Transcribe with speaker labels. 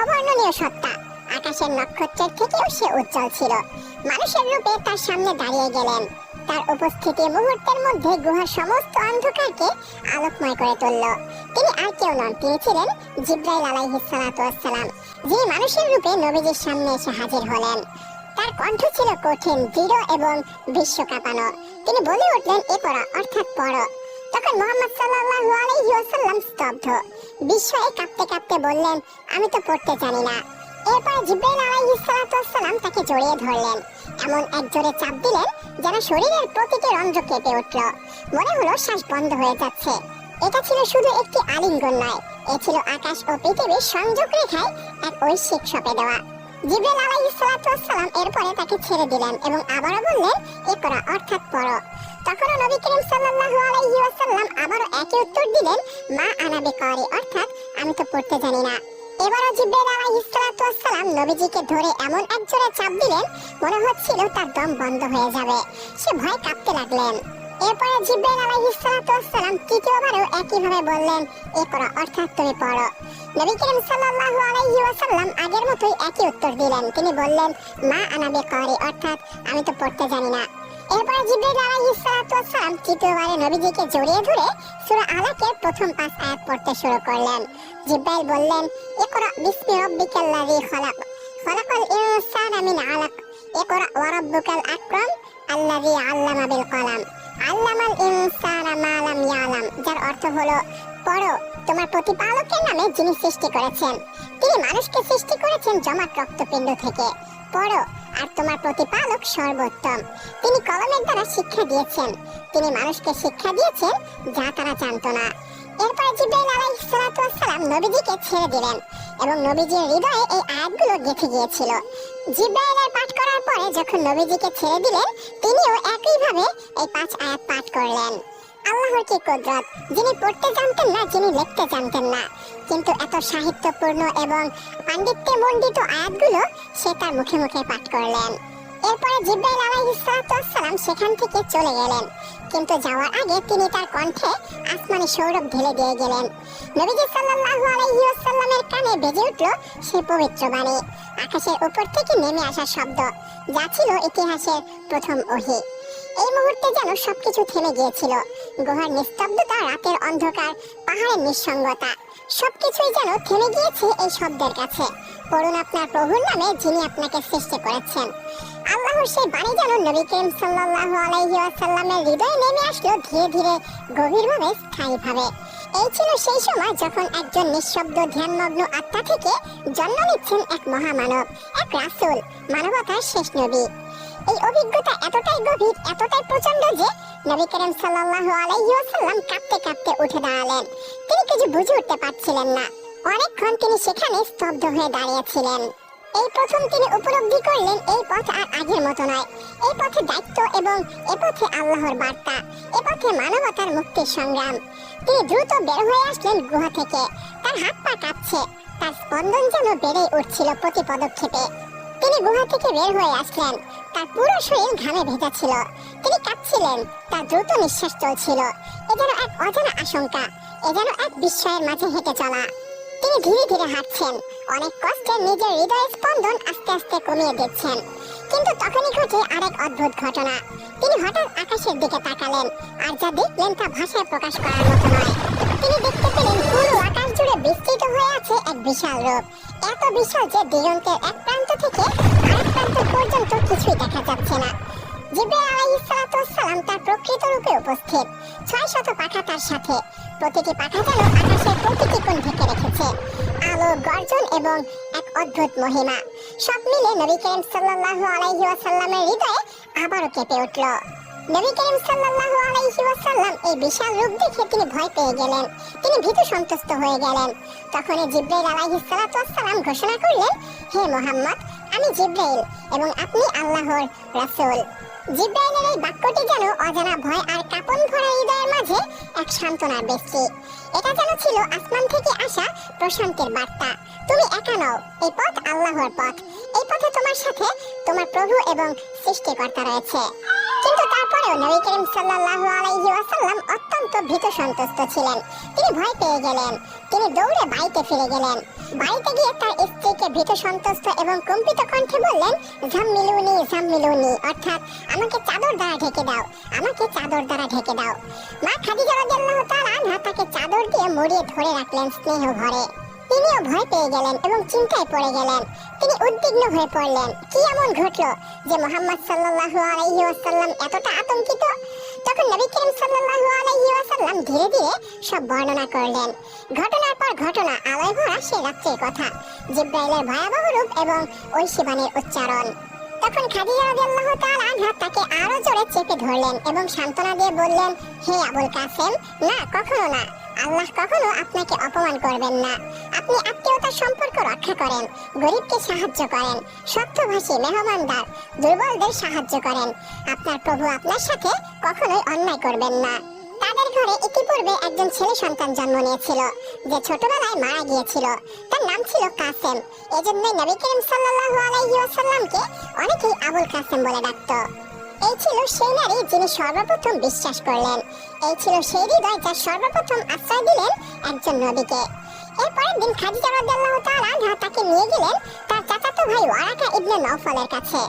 Speaker 1: অবর্ণনীয় সত্তা। আকাশের নক্ষত্রের থেকেও সে উজ্জ্বল ছিল। মানুষের রূপে তার সামনে দাঁড়িয়ে গেলেন। তার উপস্থিতি মুহূর্তের মধ্যে গুহার সমস্ত অন্ধকারকে আলোকময় করে তুলল। তিনি আর কেউ নন, তিনি ছিলেন জিব্রাইল আলাইহিস সালাতু ওয়াসসালাম, যিনি মানুষের রূপে নবীজির সামনে এসে হাজির হলেন। তার কণ্ঠ ছিল কঠিন, দৃঢ় এবং বিশ্ব কাঁপানো তিনি বলে উঠলেন, এ পড়া অর্থাৎ পড়ো। তখন মোহাম্মদ সাল্লাল্লাহু আলাইহি ওয়াসাল্লাম স্তব্ধ। বিস্ময়ে কাঁপতে কাঁপতে বললেন, আমি তো পড়তে জানি না। এরপর জিব্রাইল আলাইহিস ওয়াসসালাম তাকে জড়িয়ে ধরলেন। এমন এক জোরে চাপ দিলেন যেন শরীরের প্রতিটি রন্ধ্র কেঁপে উঠল। মনে হলো শ্বাস বন্ধ হয়ে যাচ্ছে। এটা ছিল শুধু একটি আলিঙ্গন নয়, এ ছিল আকাশ ও পৃথিবীর সংযোগ রেখায় এক ঐশ্বিক সপে দেওয়া। জিব্রাইল আলাইহিস ওয়াসসালাম এরপরে তাকে ছেড়ে দিলেন এবং আবারও বললেন ইকরা অর্থাৎ পড়ো। তখনও নবী করিম সাল্লাল্লাহু আলাইহি ওয়াসাল্লাম আবারও একই উত্তর দিলেন, মা আনা বিকারি অর্থাৎ আমি তো পড়তে জানি না। এবারও জিব্রাইল আলাইহিস সালাতু ওয়াসসালাম নবীজিকে ধরে এমন এক জোরে চাপ দিলেন, মনে হচ্ছিল তার দম বন্ধ হয়ে যাবে। সে ভয় কাঁপতে লাগলেন। এরপরে জিব্রাইল আলাইহিস সালাতু ওয়াসসালাম তৃতীয়বারও একইভাবে বললেন ইকরা অর্থাৎ তুমি পড়ো। নবী করিম সাল্লাল্লাহু আলাইহি ওয়াসাল্লাম আগের মতোই একই উত্তর দিলেন। তিনি বললেন, মা আনা বিকারি অর্থাৎ আমি তো পড়তে জানি না। এরপরে জিব্রাইল আলাইহিস সালাতু ওয়াসসালাম তৃতীয়বারে নবীজিকে জড়িয়ে ধরে সূরা আলাকের প্রথম পাঁচ আয়াত পড়তে শুরু করলেন। জিব্রাইল বললেন, ইকরা বিসমি রাব্বিকাল্লাযী খালাক, খালাকাল ইনসানা মিন আলাক, ইকরা ওয়া রাব্বুকাল আকরাম আল্লাযী আল্লামা বিল কলাম, আল্লামাল ইনসানা মা লাম ইয়ালাম, যার অর্থ হলো, পড়ো, তোমার প্রতিপালকের নামে যিনি সৃষ্টি করেছেন। তিনি মানুষকে সৃষ্টি করেছেন জমাট রক্তপিণ্ড থেকে। পড়ো আর তোমার প্রতিপালক সর্বোত্তম। তিনি কলমের দ্বারা শিক্ষা দিয়েছেন। তিনি মানুষকে শিক্ষা দিয়েছেন যা তারা জানতো না। এরপরে জিব্রাইল আলাইহিস সালাতু ওয়াসসালাম নবীজিকে ছেড়ে দিলেন এবং নবীজির হৃদয়ে এই আয়াতগুলো গেঁথে গিয়েছিল। জিব্রাইলের পাঠ করার পরে যখন নবীজিকে ছেড়ে দিলেন, তিনিও একইভাবে এই পাঁচ আয়াত পাঠ করলেন। আল্লাহর কি কুদরত, যিনি পড়তে জানতেন না, যিনি লিখতে জানতেন না। কিন্তু এত সাহিত্যপূর্ণ এবং পাণ্ডিত্যে মণ্ডিত আয়াতগুলো সে তার মুখে মুখে পাঠ করলেন। এরপরে জিব্রাইল আলাইহিস সালাতু সেখান থেকে চলে গেলেন। কিন্তু যাওয়ার আগে তিনি তার কণ্ঠে আসমানি সৌরভ ঢেলে দিয়ে গেলেন। নবীজি সাল্লাল্লাহু আলাইহি ওয়াসাল্লামের কানে বেজে উঠল সেই পবিত্র বাণী। আকাশের উপর থেকে নেমে আসা শব্দ, যা ছিল ইতিহাসের প্রথম ওহী। এই মুহূর্তে যেন সবকিছু থেমে গিয়েছিল। গুহার নিস্তব্ধতা, রাতের অন্ধকার, পাহাড়ের নিঃসঙ্গতা, সবকিছুই যেন থেমে গিয়েছে এই শব্দের কাছে। পড়ুন আপনার প্রভুর নামে, যিনি আপনাকে সৃষ্টি করেছেন। আল্লাহর সেই বাণী যেন নবী করিম সাল্লাল্লাহু আলাইহি ওয়াসাল্লামের হৃদয়ে নেমে আসলো ধীরে ধীরে গভীরভাবে, স্থায়ীভাবে। এই ছিল সেই সময় যখন একজন নিঃশব্দ ধ্যানমগ্ন আত্মা থেকে জন্ম নিচ্ছেন এক মহামানব, এক রাসূল, মানবতার শেষ নবী। এই অভিজ্ঞতা এতটাই গভীর, এতটাই প্রচণ্ড যে নবী করিম সাল্লাল্লাহু আলাইহি ওয়াসাল্লাম কাঁপতে কাঁপতে উঠে দাঁড়ালেন। তিনি কিছু বুঝে উঠতে পারছিলেন না। অনেকক্ষণ তিনি সেখানে স্তব্ধ হয়ে দাঁড়িয়েছিলেন। এই প্রথম তিনি উপলব্ধি করলেন, এই পথ আর আগের মতো নয়। এই পথে দায়িত্ব এবং এ পথে আল্লাহর বার্তা, এ পথে মানবতার মুক্তির সংগ্রাম। তিনি দ্রুত বের হয়ে আসলেন গুহা থেকে। তার হাত পা কাঁপছে, তার স্পন্দন যেন বেড়ে উঠছিল প্রতি পদক্ষেপে। তিনি গুহা থেকে বের হয়ে আসলেন। তার পুরো শরীর ঘামে ভেজা ছিল। তিনি কাঁপছিলেন তার দ্রুত নিঃশ্বাস চলছিল। এ যেন এক অজানা আশঙ্কা, এ যেন এক বিস্ময়ের মাঝে হেঁটে চলা। তিনি ধীরে ধীরে হাঁটছেন, অনেক কষ্টে নিজের হৃদয়ের স্পন্দন আস্তে আস্তে কমিয়ে দিচ্ছেন। কিন্তু তখনই ঘটে আরেক অদ্ভুত ঘটনা। তিনি হঠাৎ আকাশের দিকে তাকালেন, আর যা দেখলেন তা ভাষায় প্রকাশ করার মতো নয়। তিনি দেখতে পেলেন পুরো আকাশ জুড়ে বিস্তৃত হয়ে আছে এক বিশাল রূপ এত বিশাল যে দিগন্তের এক প্রান্ত থেকে আরেক পর্যন্ত কিছুই দেখা যাচ্ছে না। জিব্রাইল আলাইহিস সালাতু ওয়াসসালাম তার প্রকৃত রূপে উপস্থিত। ছয় শত পাখা তার সাথে। প্রতিটি পাখা যেন আকাশের প্রতিটি কোণ ঢেকে রেখেছে। আলো, গর্জন এবং এক অদ্ভুত মহিমা। সব মিলে নবী করিম সাল্লাল্লাহু আলাইহি ওয়াসাল্লামের হৃদয়ে আবারও কেঁপে উঠল। নবী করিম সাল্লাল্লাহু আলাইহি ওয়াসাল্লাম এই বিশাল রূপ দেখে তিনি ভয় পেয়ে গেলেন। তিনি ভীতু সন্তুষ্ট হয়ে গেলেন। তখনই জিব্রাইল আলাইহিস ঘোষণা করলেন, হে মুহাম্মদ আমি জিব্রাইল এবং আপনি আল্লাহর রাসূল। জিব্রাইলের এই বাক্যটি যেন অজানা ভয় আর কাপন ভরা হৃদয়ের মাঝে এক সান্ত্বনার বৃষ্টি এটা যেন ছিল আসমান থেকে আসা প্রশান্তির বার্তা। তুমি একা নও, এই পথ আল্লাহর পথ। এই পথে তোমার সাথে তোমার প্রভু এবং সৃষ্টিকর্তা রয়েছে। কিন্তু তারপরেও নবী করিম সাল্লাল্লাহু আলাইহি ওয়াসাল্লাম অত্যন্ত ভীত সন্তুষ্ট ছিলেন। তিনি ভয় পেয়ে গেলেন। তিনি দৌড়ে বাড়িতে ফিরে গেলেন। বাড়িতে গিয়ে তার স্ত্রী নবীকে ভীত সন্ত্রস্ত এবং কম্পিত কণ্ঠে বললেন ঝাম্মিলুনি ঝাম্মিলুনি অর্থাৎ আমাকে চাদর দ্বারা ঢেকে দাও, আমাকে চাদর দ্বারা ঢেকে দাও। মা খাদিজা রাদিয়াল্লাহু তাআলা আনহা চাদর দিয়ে মুড়িয়ে ধরে রাখলেন স্নেহ ভরে। তিনিও ভয় পেয়ে গেলেন এবং চিন্তায় পড়ে গেলেন। তিনি উদ্বিগ্ন হয়ে পড়লেন, কি এমন ঘটলো যে মোহাম্মদ সাল্লাল্লাহু আলাইহি ওয়াসাল্লাম এতটা আতঙ্কিত? তখন নবী করিম সাল্লাল্লাহু আলাইহি ওয়াসাল্লাম ধীরে ধীরে সব বর্ণনা করলেন। ঘটনার পর ঘটনা, আলোয় ভরা সেই রাত্রির কথা। জিব্রাইলের ভয়াবহ রূপ এবং ওই শিবানের উচ্চারণ। তখন খাদিজা রাদিয়াল্লাহু তাআলা আনহা তাকে আরও জোরে চেপে ধরলেন এবং সান্ত্বনা দিয়ে বললেন, হে আবুল কাসেম, না, কখনো না। আল্লাহ কখনো আপনাকে অপমান করবেন না। আপনি আত্মীয়তার সম্পর্ক রক্ষা করেন, গরিবকে সাহায্য করেন, সত্যভাষী, মেহমানদার, দুর্বলদের সাহায্য করেন। আপনার প্রভু আপনার সাথে কখনোই অন্যায় করবেন না। তাদের ঘরে ইতিপূর্বে একজন ছেলে সন্তান জন্ম নিয়েছিল, যে ছোটবেলায় মারা গিয়েছিল। তার নাম ছিল কাসেম। এজন্যই নবী করিম সাল্লাল্লাহু আলাইহি অনেকেই আবুল কাসেম বলে ডাকতো। এই ছিল সেই নারী যিনি সর্বপ্রথম বিশ্বাস করলেন। এই ছিল সেই হৃদয় যা সর্বপ্রথম আশ্রয় দিলেন একজন নবীকে। এরপরের দিন খাদিজা রাদিয়াল্লাহু তাকে নিয়ে গেলেন তার চাচাতো ভাই ওয়ারাকা ইবনে নওফলের কাছে।